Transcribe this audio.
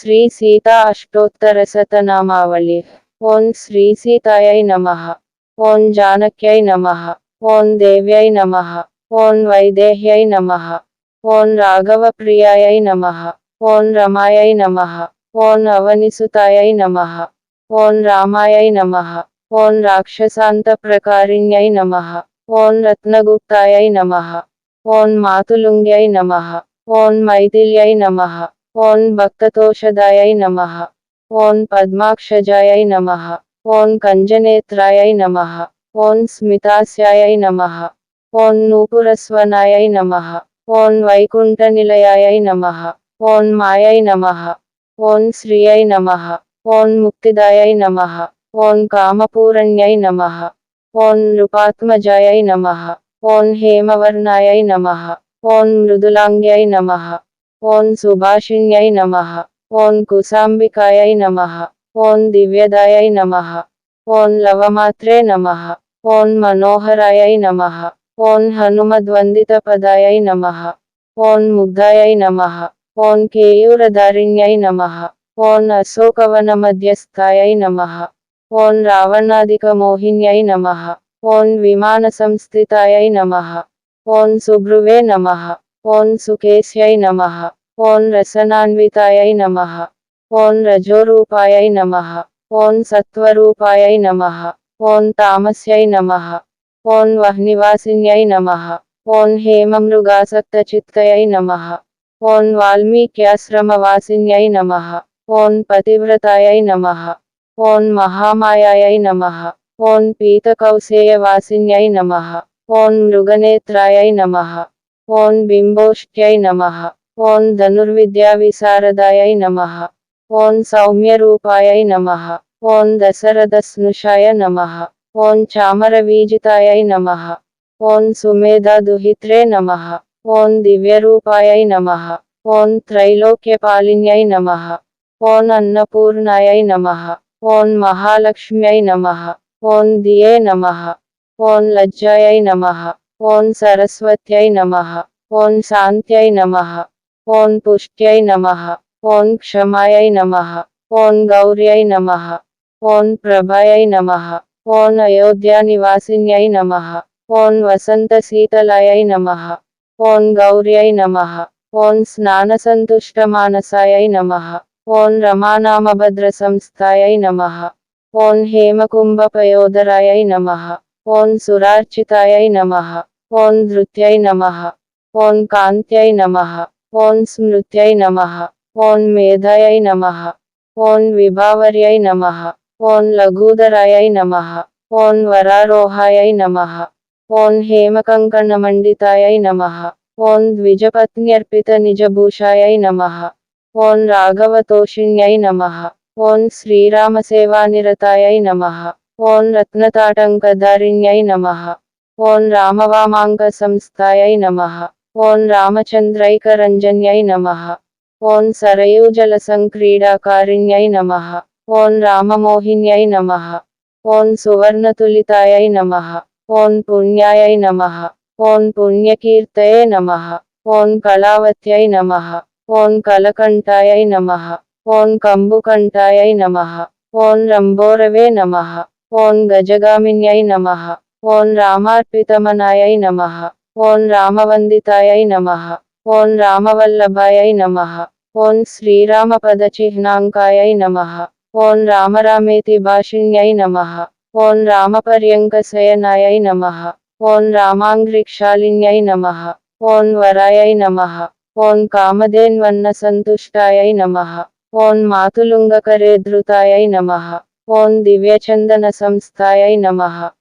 శ్రీ సీతా అష్టోత్తరశతనామావళి ఓం శ్రీ సీతాయై నమ ఓం జానక్యై నమ ఓం దేవ్యై నమ ఓం వైదేహ్యై నమ ఓం రాఘవప్రియాయై నమ ఓం రమాయై నమ ఓం అవనిసుతాయై నమ ఓం రామాయై నమ ఓం రాక్షసాంతప్రకారిణ్యై నమ ఓం రత్నగుప్తాయై నమ ఓం మాతులుంగ్యై నమ ఓం మైథిల్యై నమ ओं भक्तोषदाय नम ओं पद्माक्षजाय नम ओं कंजनेत्राय नम ओं स्मितास्याय नम ओं नूपुरस्वनाय नम ओं वैकुंठनिलयाय नम ओं मायाय नम ओं श्रियाय नम ओं मुक्तिदाय नम ओं कामपूरण्य नम ओं नृपात्मजाय नम ओं हेमवर्णाय नम ओं मृदुलांग्य नम ఓం సుభాషిణ్యై నమ ఓం కుసాంబికాయై నమ ఓం దివ్యదాయై నమ ఓం లవమాత్రే నమ ఓం మనోహరాయై నమ ఓం హనుమద్వందితపదాయై నమ ఓం ముగ్ధాయై నమ ఓం కేయూరధారిణ్యై నమ ఓం అశోకవనమధ్యస్థాయై నమ ఓం రావణాదికమోహిన్యై నమ ఓం విమానసంస్థితాయై నమ ఓం సుభ్రువే నమ ओं सुखेश नम ओं रसनान्वितायै नम ओं रजोरूपायै नम ओं सत्त्वरूपायै नम ओं तामस नम ओं वह्निवासिन्यै नम ओं हेम मृगासक्तचित नम ओं वाल्मीक्याश्रमवासी नम ओं पतिव्रताय नम ओं महामायायै नम ओं पीतकौशेयवासी नम ओं मृगनेत्रायै नम ఓం బింబోష్ట్యై నమ ఓం ధనుర్విద్యావిశారదాయై నమ ఓం సౌమ్యరూపాయై నమ ఓం దశరథస్నుషాయ నమ ఓం చామరవీజితాయై నమ ఓం సుమేధాదుహిత్రే నమ ఓం దివ్యరూపాయై నమ ఓం త్రైలోక్యపాలిన్యై నమ ఓం అన్నపూర్ణాయై నమ ఓం మహాలక్ష్మ్యై నమ ఓం దియే నమ ఓం లజ్జాయై నమ ओं सरस्वत नम ओं शांत नम ओं पुष्ट नम ओं क्षमा नम ओं गौर नम ओं प्रभायै नम ओं अयोध्यावासी नम ओं वसन्तशीतलायै नम ओं गौर नम ओं स्नानसन्तुष्टमानसायै नमः ओं रमाभद्र संस्था नम ओं हेमकुंभपयोधराय नम ओं सुरार्चिताय नमः ओं धृत्य नम ओं कांत्याय नम ओं स्मृत्याय नम ओं मेधायाय नम ओं विभावर्याय नम ओं लघूधराय नम ओं वरारोहाय नम ओं हेमकंकणमंडिताय नम ओं द्विजपत्न्यर्पित निजभूषा नम ओं राघवतोषिण्य नम ओं श्रीरामसेवानिरताय नम ओं रत्नताटङ्कधारिण्यै नम ఓం రామవామాంగ సంస్థాయై నమ ఓం రామచంద్రైకరంజన్యై నమ ఓం సరయూజల సంక్రీడాకారిణ్యై నమ ఓం రామమోహిన్యై నమ ఓం సువర్ణతులితాయై నమ ఓం పుణ్యాయై నమ ఓం పుణ్యకీర్తయే నమ ఓం కళావత్యై నమ ఓం కలకంఠాయై నమ ఓం కంబుకంఠాయై నమ ఓం రంభోరవే నమ ఓం గజగామిన్యై నమ ఓం రామార్పితమనాయై నమ ఓం రామవందితాయై నమ ఓం రామవల్లభాయై నమ ఓం శ్రీరామపదచిహ్నాంకాయై నమ ఓం రామరామేతి భాషిణ్యై నమ ఓం రామపర్యంకశయనాయై నమ ఓం రామాంగ్రిక్షాలిన్యై నమ ఓం వరాయై నమ ఓం కామధేన్వన్న సంతుష్టాయై నమ ఓం మాతులుంగకరే ధృతాయై నమ ఓం దివ్యచందన సంస్థాయై నమ